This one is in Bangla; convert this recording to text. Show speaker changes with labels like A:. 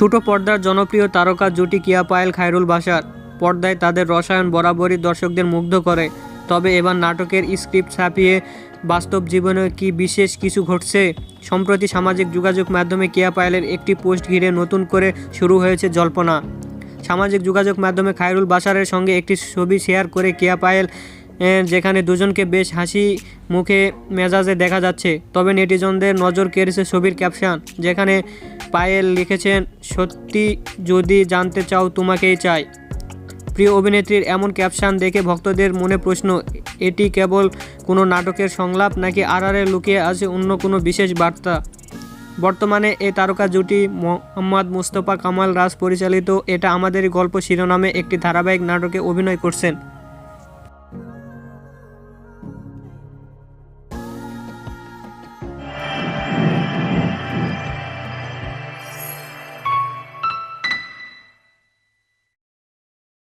A: ছোট পর্দার জনপ্রিয় তারকা জুটি কিয়া পায়েল খায়রুল বাসার পর্দায় তাদের রসায়ন বরাবরই দর্শকদের মুগ্ধ করে। তবে এবার নাটকের স্ক্রিপ্ট ছাপিয়ে বাস্তব জীবনে কি বিশেষ কিছু ঘটছে? সম্প্রতি সামাজিক যোগাযোগ মাধ্যমে কিয়া পায়েলের একটি পোস্ট ঘিরে নতুন করে শুরু হয়েছে জল্পনা। সামাজিক যোগাযোগ মাধ্যমে খায়রুল বাসারের সঙ্গে একটি ছবি শেয়ার করে কিয়া পায়েল যেখানে দুজনকে বেশ হাসি মুখে মেজাজে দেখা যাচ্ছে। তবে নেটিজনদের নজর কেড়েছে ছবির ক্যাপশন, যেখানে পায়েল লিখেছেন, সত্যি যদি জানতে চাও, তোমাকেই চাই। প্রিয় অভিনেত্রীর এমন ক্যাপশন দেখে ভক্তদের মনে প্রশ্ন, এটি কেবল কোনো নাটকের সংলাপ নাকি আর আড়ারে লুকিয়ে আছে অন্য কোনো বিশেষ বার্তা? বর্তমানে এই তারকা জুটি মোহাম্মদ মুস্তফা কামাল রাজ পরিচালিত এটা আমাদের গল্প শিরোনামে একটি ধারাবাহিক নাটকে অভিনয় করছেন।